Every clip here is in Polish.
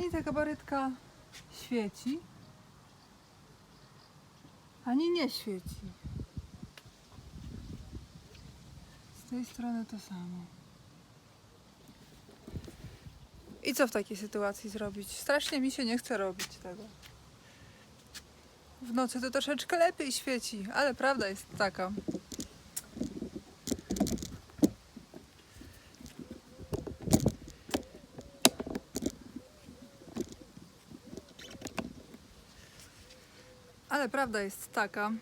Ani ta gabarytka świeci, ani nie świeci. Z tej strony to samo. I co w takiej sytuacji zrobić? Strasznie mi się nie chce robić tego. W nocy to troszeczkę lepiej świeci, ale prawda jest taka. Ale prawda jest taka,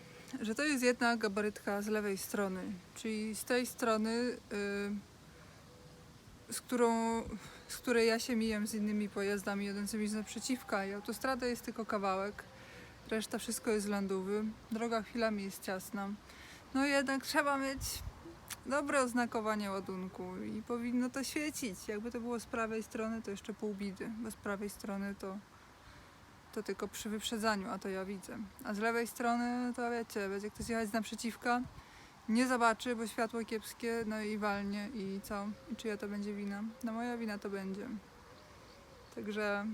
że to jest jedna gabarytka z lewej strony, czyli z tej strony, y, z, którą, z której ja się mijam z innymi pojazdami jadącymi z naprzeciwka i autostrada jest tylko kawałek, reszta wszystko jest lądowy, droga chwilami jest ciasna. No jednak trzeba mieć dobre oznakowanie ładunku i powinno to świecić. Jakby to było z prawej strony, to jeszcze pół bidy, bo z prawej strony to to tylko przy wyprzedzaniu, a to ja widzę. A z lewej strony to wiecie, będzie ktoś jechać z naprzeciwka, nie zobaczy, bo światło kiepskie, no i walnie i co? I czyja to będzie wina? No moja wina to będzie. Także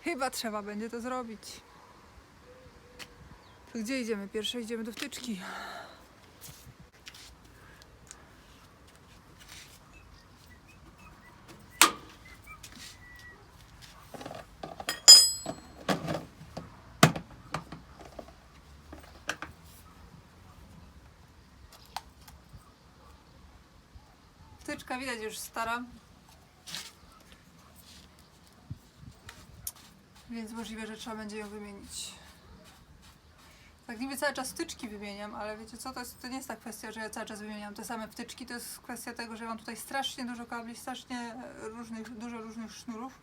chyba trzeba będzie to zrobić. To gdzie idziemy? Pierwsze idziemy do wtyczki. Widać już stara. Więc możliwe, że trzeba będzie ją wymienić. Tak niby cały czas wtyczki wymieniam, ale wiecie co, to, jest, to nie jest ta kwestia, że ja cały czas wymieniam te same wtyczki, to jest kwestia tego, że mam tutaj strasznie dużo kabli, strasznie e, różnych, dużo różnych sznurów.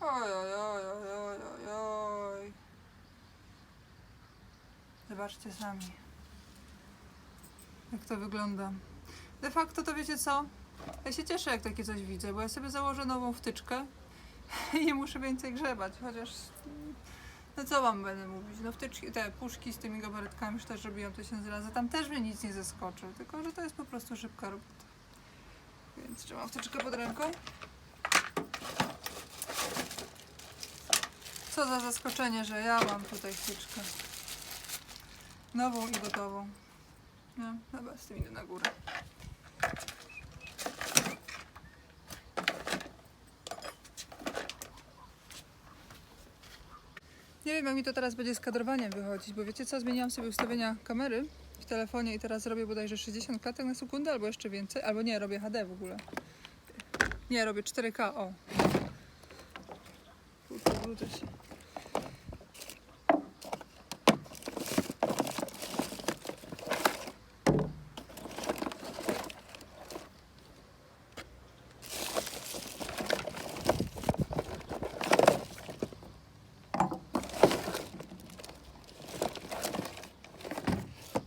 Oj, oj, oj, oj, oj, oj. Zobaczcie sami, jak to wygląda. De facto to wiecie co? Ja się cieszę, jak takie coś widzę, bo ja sobie założę nową wtyczkę i nie muszę więcej grzebać, chociaż no co wam będę mówić? No wtyczki, te puszki z tymi gabarytkami już też robiłam tysiąc razy, tam też mnie nic nie zaskoczy, tylko że to jest po prostu szybka robota. Więc trzymam wtyczkę pod ręką. Co za zaskoczenie, że ja mam tutaj wtyczkę. Nową i gotową. No, dobra, z tym idę na górę. Wiem, jak mi to teraz będzie z kadrowaniem wychodzić, bo wiecie co, zmieniłam sobie ustawienia kamery w telefonie i teraz robię bodajże 60 klatek na sekundę, albo jeszcze więcej, albo nie, robię HD w ogóle. Nie, robię 4K, o. Kurczę, wrócę się.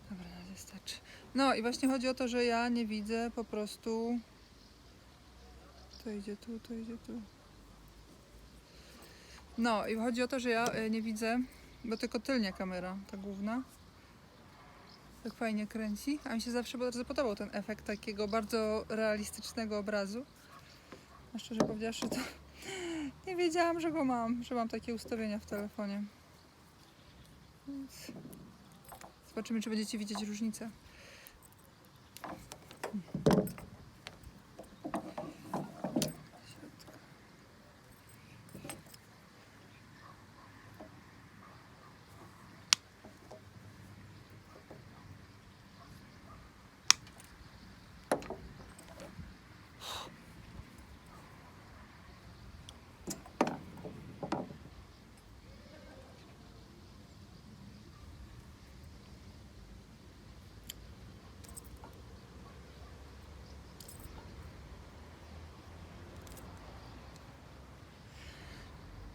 Dobra, na razie starczy. No i właśnie chodzi o to, że ja nie widzę po prostu. To idzie tu, to idzie tu. No i chodzi o to, że ja e, nie widzę, bo tylko tylnia kamera, ta główna. Tak fajnie kręci. A mi się zawsze bardzo podobał ten efekt takiego bardzo realistycznego obrazu. A szczerze powiedziawszy, to nie wiedziałam, że go mam, że mam takie ustawienia w telefonie. Więc Zobaczymy, czy będziecie widzieć różnicę.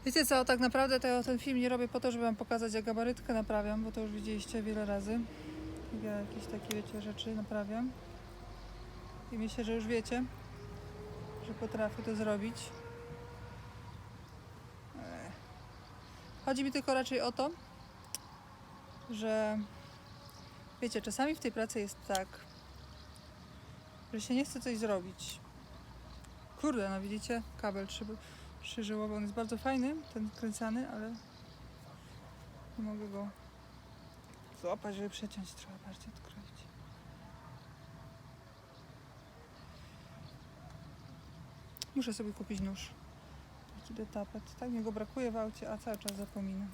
Wiecie co, tak naprawdę to ja ten film nie robię po to, żeby wam pokazać jak gabarytkę naprawiam, bo to już widzieliście wiele razy. Ja jakieś takie, wiecie, rzeczy naprawiam. I myślę, że już wiecie, że potrafię to zrobić. Chodzi mi tylko raczej o to, że wiecie, czasami w tej pracy jest tak, że się nie chce coś zrobić. Kurde, no widzicie, kabel trzeba, Krzyżyłowy. On jest bardzo fajny, ten kręcany, ale nie mogę go złapać, żeby przeciąć. Trzeba bardziej odkroić. Muszę sobie kupić nóż. Taki do tapet. Tak mi go brakuje w aucie, a cały czas zapominam.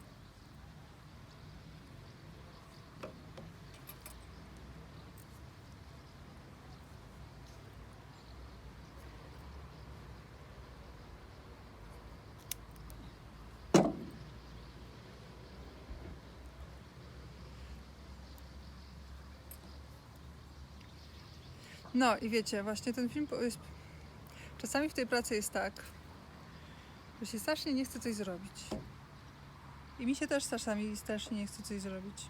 No i wiecie, właśnie ten film. Czasami w tej pracy jest tak, że się strasznie nie chce coś zrobić. I mi się też czasami strasznie nie chce coś zrobić.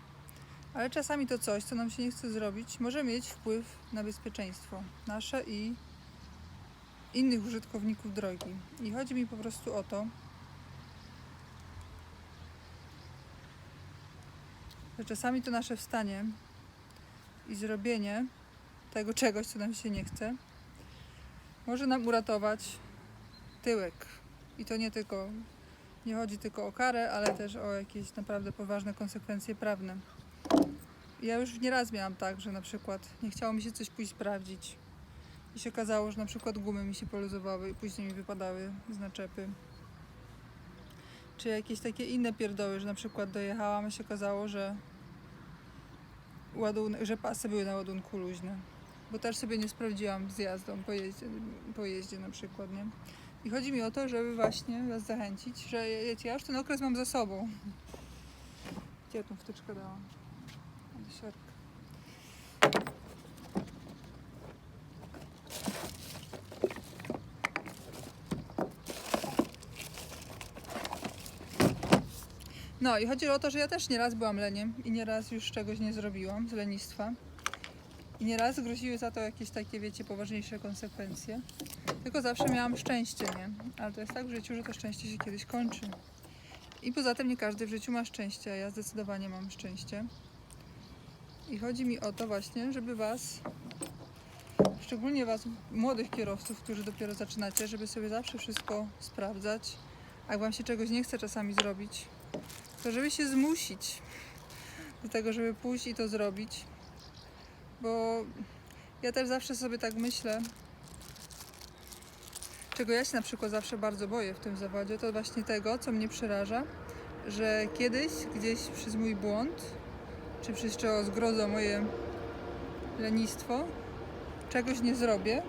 Ale czasami to coś, co nam się nie chce zrobić, może mieć wpływ na bezpieczeństwo nasze i innych użytkowników drogi. I chodzi mi po prostu o to, że czasami to nasze wstanie i zrobienie tego czegoś, co nam się nie chce, może nam uratować tyłek. I to nie tylko, nie chodzi tylko o karę, ale też o jakieś naprawdę poważne konsekwencje prawne. Ja już nieraz miałam tak, że na przykład nie chciało mi się coś pójść sprawdzić i się okazało, że na przykład gumy mi się poluzowały i później mi wypadały z naczepy. Czy jakieś takie inne pierdoły, że na przykład dojechałam i się okazało, że że pasy były na ładunku luźne. Bo też sobie nie sprawdziłam z jazdą po jeździe, po jeździe na przykład, nie? I chodzi mi o to, żeby właśnie Was zachęcić, że wiecie, ja już ten okres mam za sobą. Gdzie ja tą wtyczkę dałam? No i chodzi o to, że ja też nieraz byłam leniem i nieraz już czegoś nie zrobiłam z lenistwa. I nieraz groziły za to jakieś takie, wiecie, poważniejsze konsekwencje. Tylko zawsze miałam szczęście, nie? Ale to jest tak w życiu, że to szczęście się kiedyś kończy. I poza tym nie każdy w życiu ma szczęście, a ja zdecydowanie mam szczęście. I chodzi mi o to właśnie, żeby Was, szczególnie Was, młodych kierowców, którzy dopiero zaczynacie, żeby sobie zawsze wszystko sprawdzać. A jak Wam się czegoś nie chce czasami zrobić, to żeby się zmusić do tego, żeby pójść i to zrobić. Bo ja też zawsze sobie tak myślę, czego ja się na przykład zawsze bardzo boję w tym zawodzie, to właśnie tego, co mnie przeraża, że kiedyś gdzieś przez mój błąd, czy przez czego zgrozo moje lenistwo, czegoś nie zrobię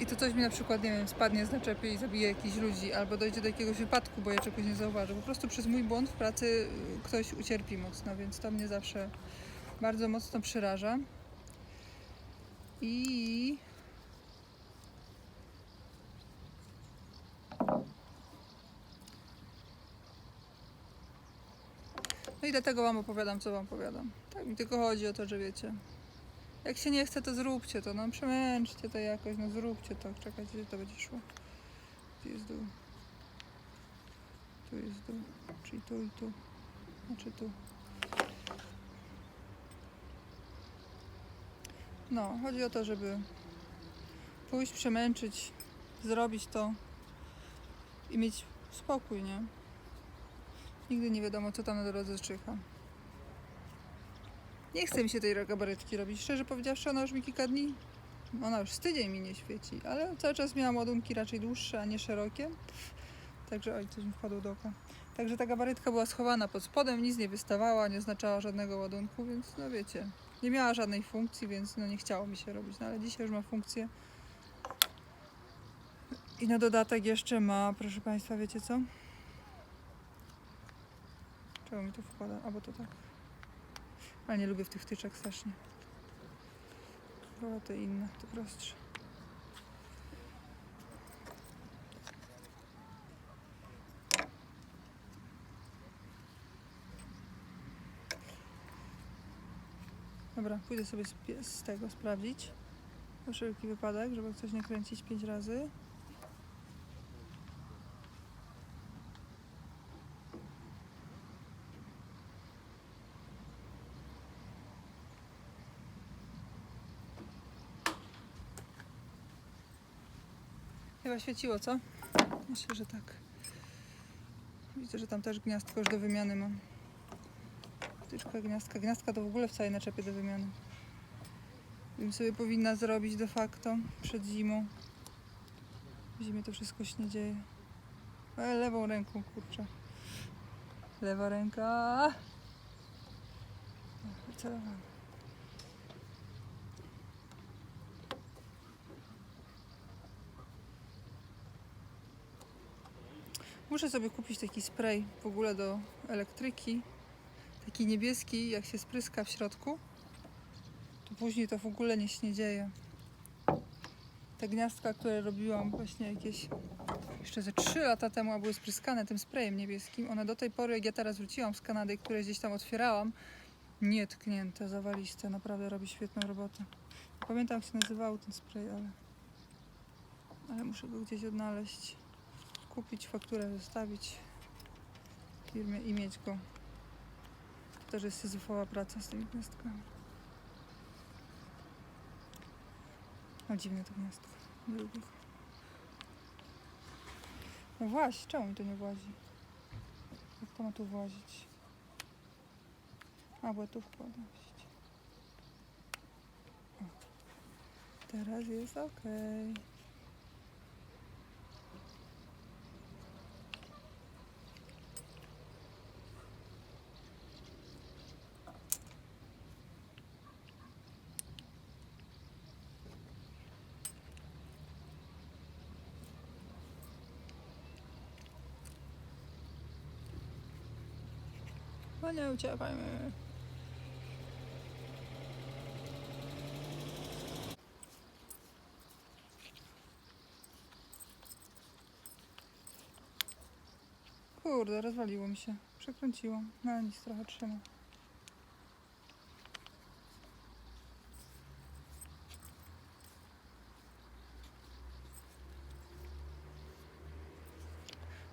i to coś mi na przykład, nie wiem, spadnie z naczepy i zabije jakichś ludzi, albo dojdzie do jakiegoś wypadku, bo ja czegoś nie zauważę. Po prostu przez mój błąd w pracy ktoś ucierpi mocno, więc to mnie zawsze bardzo mocno przeraża. I No i dlatego wam opowiadam, co wam opowiadam. Tak mi tylko chodzi o to, że wiecie. Jak się nie chce, to zróbcie to, no przemęczcie to jakoś, no zróbcie to. Czekajcie, gdzie to będzie szło. Gdzie jest dół? Tu jest dół, czyli tu i tu. Znaczy tu. No, chodzi o to, żeby pójść, przemęczyć, zrobić to i mieć spokój, nie? Nigdy nie wiadomo, co tam na drodze czyha. Nie chce mi się tej gabaretki robić. Szczerze powiedziawszy, ona już mi kilka dni, ona już z tydzień mi nie świeci, ale cały czas miałam ładunki raczej dłuższe, a nie szerokie. Także, oj, coś mi wpadło do oka. Także ta gabaretka była schowana pod spodem, nic nie wystawała, nie oznaczała żadnego ładunku, więc no wiecie, nie miała żadnej funkcji, więc no nie chciało mi się robić. No ale dzisiaj już ma funkcję. I na dodatek jeszcze ma, proszę Państwa, wiecie co? Czego mi to wkłada? Albo to tak. Ale nie lubię w tych wtyczek strasznie. Wolę te inne, te prostsze. Dobra, pójdę sobie z, tego sprawdzić. Na wszelki wypadek, żeby coś nie kręcić pięć razy. Chyba świeciło, co? Myślę, że tak. Widzę, że tam też gniazdko już do wymiany mam. Wtyczka gniazdka. Gniazdka to w ogóle w całej naczepie do wymiany. Bym sobie powinna zrobić de facto przed zimą. W zimie to wszystko się nie dzieje. Ale lewą ręką, kurczę. Lewa ręka. Wycelowana. Muszę sobie kupić taki spray w ogóle do elektryki. Taki niebieski, jak się spryska w środku, to później to w ogóle się nie dzieje. Te gniazdka, które robiłam właśnie jakieś jeszcze ze 3 lata temu, a były spryskane tym sprayem niebieskim, one do tej pory, jak ja teraz wróciłam z Kanady, które gdzieś tam otwierałam, nietknięte, zawaliste, naprawdę robi świetną robotę. Pamiętam jak się nazywał ten spray, ale, ale muszę go gdzieś odnaleźć kupić fakturę, wystawić w firmie i mieć go. Też jest syzyfowa praca z tymi gniazdkami. O, dziwne to gniazdko. No właśnie, czemu mi to nie włazi? Jak to ma tu włazić? A, bo tu. O. Teraz jest okej. No nie uciekajmy. Kurde, rozwaliło mi się. Przekręciłam. No nic, trochę trzyma.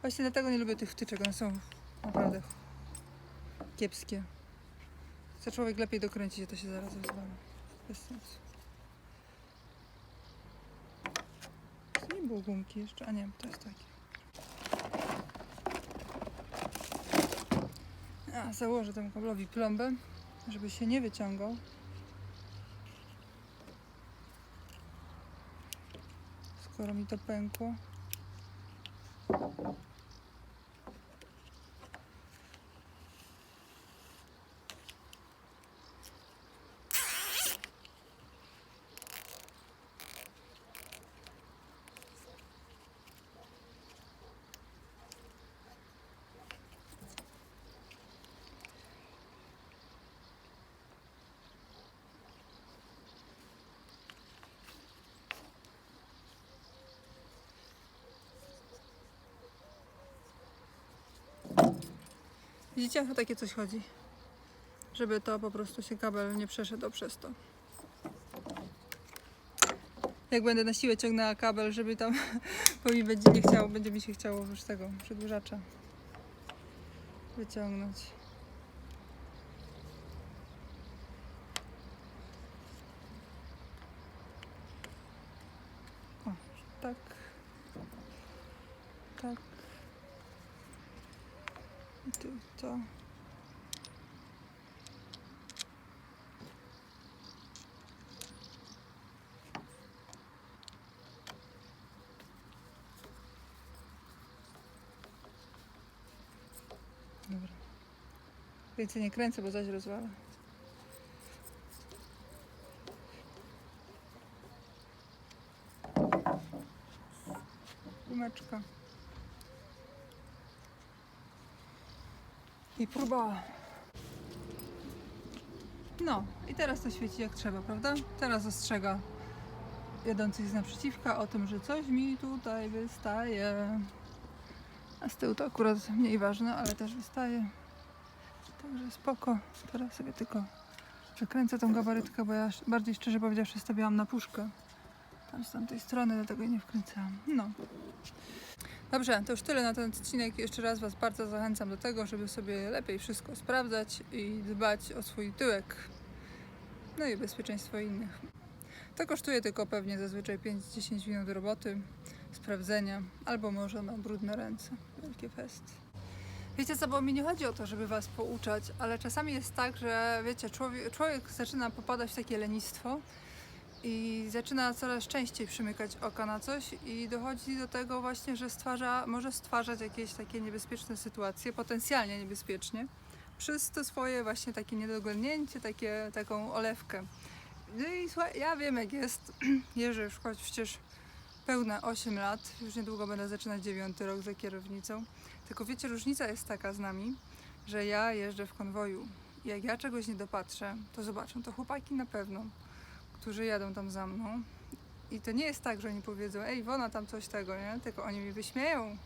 Właśnie dlatego nie lubię tych wtyczek. One są naprawdę kiepskie. Chce człowiek lepiej dokręcić, to się zaraz rozwala. Bez sensu. To nie było gumki jeszcze, a nie, to jest takie. A, założę temu kablowi plombę, żeby się nie wyciągał. Skoro mi to pękło. Widzicie, o takie coś chodzi. Żeby to po prostu się kabel nie przeszedł przez to. Jak będę na siłę ciągnęła kabel, żeby tam, bo mi będzie nie chciało, będzie mi się chciało już tego przedłużacza wyciągnąć. O, tak. Tak. I tu to. Dobra. Więcej nie kręcę, bo zaś rozwala. Gumeczka. I próba. No, i teraz to świeci jak trzeba, prawda? Teraz ostrzega jadących z naprzeciwka o tym, że coś mi tutaj wystaje. A z tyłu to akurat mniej ważne, ale też wystaje. Także spoko. Teraz sobie tylko przekręcę tą gabarytkę, bo ja bardziej szczerze powiedziawszy stawiałam na puszkę. Tam z tamtej strony, dlatego jej nie wkręcałam. No. Dobrze, to już tyle na ten odcinek. Jeszcze raz Was bardzo zachęcam do tego, żeby sobie lepiej wszystko sprawdzać i dbać o swój tyłek. No i bezpieczeństwo innych. To kosztuje tylko pewnie zazwyczaj 5-10 minut roboty, sprawdzenia, albo może ma brudne ręce. Wielkie fest. Wiecie co, bo mi nie chodzi o to, żeby was pouczać, ale czasami jest tak, że wiecie, człowiek, człowiek zaczyna popadać w takie lenistwo i zaczyna coraz częściej przymykać oka na coś i dochodzi do tego właśnie, że stwarza, może stwarzać jakieś takie niebezpieczne sytuacje, potencjalnie niebezpiecznie, przez to swoje właśnie takie niedoglądnięcie, takie, taką olewkę. No i słuchaj, ja wiem jak jest, jeżdżę już choć przecież pełne 8 lat, już niedługo będę zaczynać 9 rok za kierownicą. Tylko wiecie, różnica jest taka z nami, że ja jeżdżę w konwoju. Jak ja czegoś nie dopatrzę, to zobaczą to chłopaki na pewno, którzy jadą tam za mną. I to nie jest tak, że oni powiedzą, ej, Wona tam coś tego, nie? Tylko oni mi wyśmieją.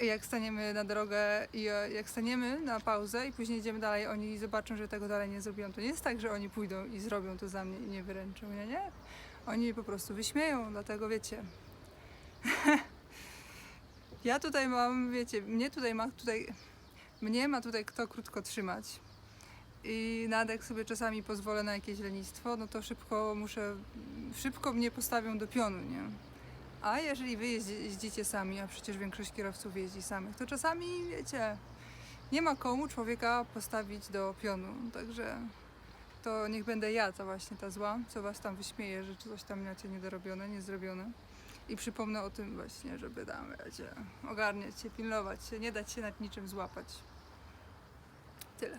I jak staniemy na drogę i e, jak staniemy na pauzę i później idziemy dalej, oni zobaczą, że tego dalej nie zrobią. To nie jest tak, że oni pójdą i zrobią to za mnie i nie wyręczą, nie? Nie. Oni mnie po prostu wyśmieją, dlatego wiecie. ja tutaj mam, wiecie, mnie tutaj ma tutaj, mnie ma tutaj kto krótko trzymać. I nawet sobie czasami pozwolę na jakieś lenistwo, no to szybko muszę, szybko mnie postawią do pionu, nie? A jeżeli wy jeździ, jeździcie sami, a przecież większość kierowców jeździ samych, to czasami, wiecie, nie ma komu człowieka postawić do pionu. Także to niech będę ja ta właśnie ta zła, co was tam wyśmieje, że coś tam macie niedorobione, niezrobione. I przypomnę o tym właśnie, żeby tam, wiecie, ogarniać się, pilnować się, nie dać się nad niczym złapać. Tyle.